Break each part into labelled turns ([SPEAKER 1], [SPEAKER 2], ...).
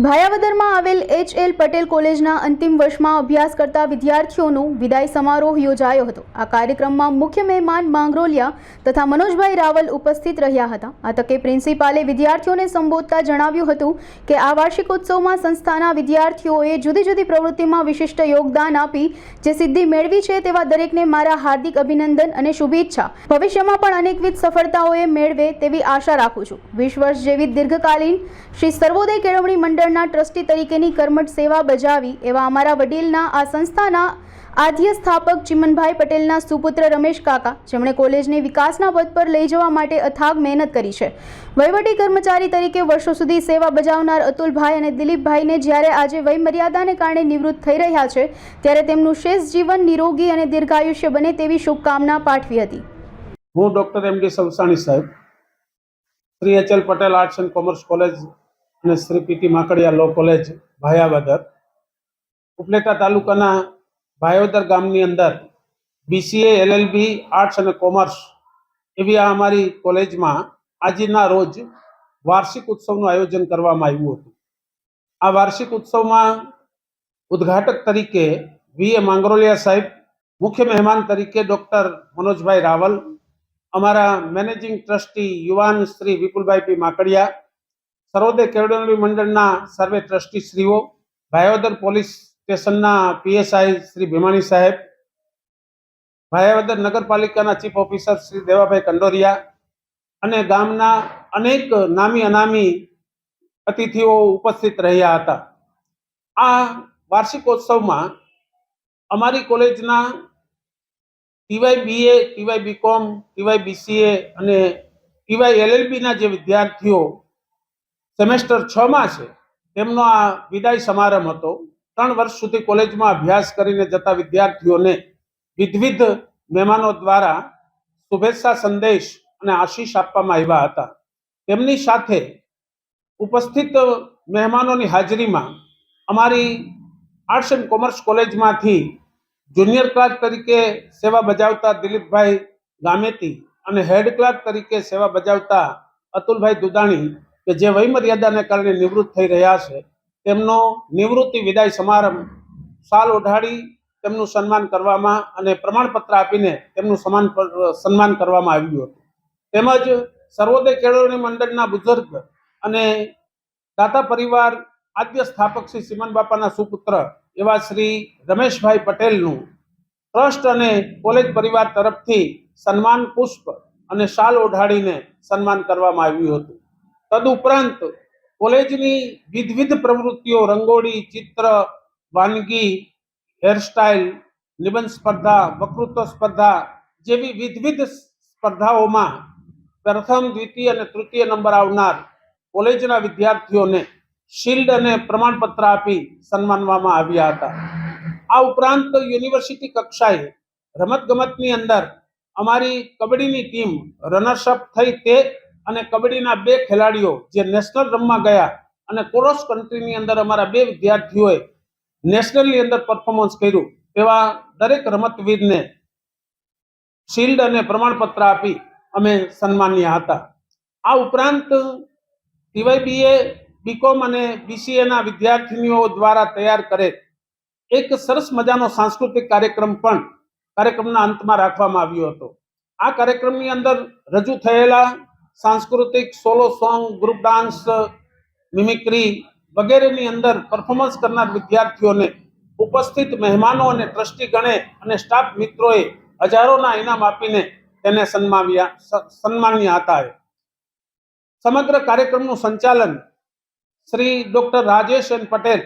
[SPEAKER 1] ભાયાવદરમાં આવેલ H L Patel કોલેજના અંતિમ વર્ષમાં અભ્યાસ કરતા વિદ્યાર્થીઓનો વિદાય સમારોહ યોજાયો હતો. આ કાર્યક્રમમાં મુખ્ય મહેમાન માંગરોલિયા તથા મનોજભાઈ રાવલ ઉપસ્થિત રહ્યા હતા. આ તકે પ્રિન્સિપાલે વિદ્યાર્થીઓને સંબોધતા જણાવ્યું હતું કે આ વાર્ષિકોત્સવમાં સંસ્થાના વિદ્યાર્થીઓએ જુદી જુદી પ્રવૃત્તિમાં વિશિષ્ટ યોગદાન આપી જે સિદ્ધિ મેળવી છે તેવા દરેકને મારા હાર્દિક અભિનંદન અને શુભેચ્છા. ભવિષ્યમાં પણ અનેકવિધ સફળતાઓએ મેળવે તેવી આશા રાખું છું. વીસ વર્ષ જેવી દીર્ઘકાલીન શ્રી સર્વોદય કેળવણી મંડળના ટ્રસ્ટી તરીકેની કર્મઠ સેવા બજાવી એવા અમારા વડીલના આ સંસ્થાના આદ્ય સ્થાપક ચિમનભાઈ પટેલના સુપુત્ર રમેશ કાકા, જેમણે કોલેજને વિકાસના પદ પર લઈ જવા માટે અથાગ મહેનત કરી છે. વહીવટી કર્મચારી તરીકે વર્ષો સુધી સેવા બજાવનાર અતુલભાઈ અને દિલીપભાઈને જ્યારે આજે વયમર્યાદાને કારણે નિવૃત્ત થઈ રહ્યા છે, ત્યારે તેમનું શેષ જીવન નિરોગી અને દીર્ઘાયુષ્ય બને તેવી શુભકામના પાઠવી હતી.
[SPEAKER 2] હું ડૉક્ટર એમ કે સવસાણી સાહેબ. Shri H L Patel arts and commerce college અને Shri PT Makadia law college Bhayavadar. Upleta તાલુકાના ભાયાવદર ગામની અંદર બીસીએ એલએલબી આર્ટ્સ અને કોમર્સ એવી આ અમારી કોલેજમાં આજના રોજ વાર્ષિક ઉત્સવનું આયોજન કરવામાં આવ્યું હતું. આ વાર્ષિક ઉત્સવમાં ઉદ્ઘાટક તરીકે વી એ માંગરોલિયા સાહેબ, મુખ્ય મહેમાન તરીકે ડૉક્ટર મનોજભાઈ રાવલ, અમારા મેનેજિંગ ટ્રસ્ટી યુવાન શ્રી વિપુલભાઈ પી માકડિયા સર્વોદય કેળવણી મંડળના સર્વે ટ્રસ્ટી શ્રીઓ ભાયાવદર પોલીસ સ્ટેશનના પીએસઆઈ શ્રી ભીમાણી સાહેબ, ભાયાવદર નગરપાલિકાના ચીફ ઓફિસર શ્રી દેવાભાઈ કંડોરિયા અને ગામના અનેક નામી અનામી અતિથિઓ ઉપસ્થિત રહ્યા હતા. આ વાર્ષિકોત્સવમાં અમારી કોલેજના TY BA, TY BCom, TY BCA અને ટીવાય એલએલબીના જે વિદ્યાર્થીઓ સેમેસ્ટર છ માં છે. તેમનો આ વિદાય સમારંભ હતો. ત્રણ વર્ષ સુધી કોલેજમાં અભ્યાસ કરીને જતા વિદ્યાર્થીઓને વિધવિધ મહેમાનો દ્વારા શુભેચ્છા સંદેશ અને આશીષ આપવામાં આવ્યા હતા. તેમની સાથે ઉપસ્થિત મહેમાનોની હાજરીમાં અમારી આર્ટ્સ એન્ડ કોમર્સ કોલેજમાંથી જુનિયર ક્લાર્ક તરીકે સેવા બજાવતા દિલીપભાઈ ગામેતી અને હેડ ક્લાર્ક તરીકે સેવા બજાવતા અતુલભાઈ દુદાણી કે જે વયમર્યાદાને કારણે નિવૃત્ત થઈ રહ્યા છે, તેમનો નિવૃત્તિ વિદાય સમારંભ સાલ ઓઢાડી તેમનું સન્માન કરવામાં અને પ્રમાણપત્ર આપીને તેમનું સમાન સન્માન કરવામાં આવ્યું હતું. તેમજ સર્વોદય કેળવણી મંડળના બુઝુર્ગ અને દાતા પરિવાર આદ્ય સ્થાપક શ્રી સિમન બાપાના સુપુત્ર એવા શ્રી રમેશભાઈ પટેલનું ટ્રસ્ટ અને કોલેજ પરિવાર તરફથી સન્માન પુષ્પ અને શાલ ઓઢાડીને સન્માન કરવામાં આવ્યું હતું. તદુપરાંત કોલેજની વિવિધ પ્રવૃત્તિઓ, રંગોળી, ચિત્ર, વાનગી, હેરસ્ટાઇલ, નિબંધ સ્પર્ધા વક્તૃત્વ સ્પર્ધા જેવી વિવિધ સ્પર્ધાઓમાં પ્રથમ, દ્વિતીય અને તૃતીય નંબર આવનાર કોલેજના વિદ્યાર્થીઓને શિલ્ડ અને પ્રમાણપત્ર આપી સન્માનવામાં આવ્યા હતા. આ ઉપરાંત યુનિવર્સિટી કક્ષાએ રમત ગમતની અંદર અમારી કબડ્ડીની ટીમ રનર્સઅપ થઈ તે અને કબડ્ડીના બે ખેલાડીઓ જે નેશનલ રમવા ગયા અને ક્રોસ કન્ટ્રીની અંદર અમારા બે વિદ્યાર્થીઓએ નેશનલની અંદર પરફોર્મન્સ કર્યું, એવા દરેક રમતવીરને શિલ્ડ અને પ્રમાણપત્ર આપી અમે સન્માન્યા હતા. આ ઉપરાંત ટીવાયબીએ બીકોમ અને બીસીએના વિદ્યાર્થીનીઓ દ્વારા તૈયાર કરેલ એક સરસ મજાનો સાંસ્કૃતિક કાર્યક્રમ પણ કાર્યક્રમના અંતમાં રાખવામાં આવ્યો હતો. આ કાર્યક્રમની અંદર રજૂ થયેલા સાંસ્કૃતિક solo song group dance mimicry વગેરેની અંદર પરફોર્મન્સ કરનાર વિદ્યાર્થીઓને ઉપસ્થિત મહેમાનો અને ટ્રસ્ટી ગણે અને સ્ટાફ મિત્રોએ હજારોના ઇનામ આપીને તેને સન્માવ્યા સન્માન્યા હતા. સમગ્ર કાર્યક્રમનું સંચાલન શ્રી ડોક્ટર રાજેશ એન પટેલ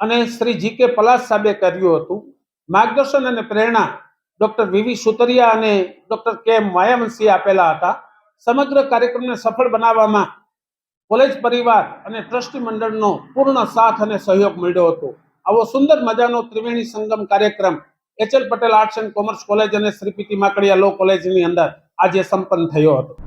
[SPEAKER 2] અને શ્રી જી કે પલાસ સાહેબે કર્યું હતું. માર્ગદર્શન અને પ્રેરણા ડોક્ટર વીવી સુતરિયા અને ડોક્ટર કે માયાવંશીએ આપેલા હતા. સમગ્ર કાર્યક્રમને સફળ બનાવવામાં કોલેજ પરિવાર અને ટ્રસ્ટી મંડળનો પૂર્ણ સાથ અને સહયોગ મળ્યો હતો. આવો સુંદર મજાનો ત્રિવેણી સંગમ કાર્યક્રમ H L Patel arts and commerce college અને શ્રી પીટી માકડિયા લો કોલેજની અંદર આજે સંપન્ન થયો હતો.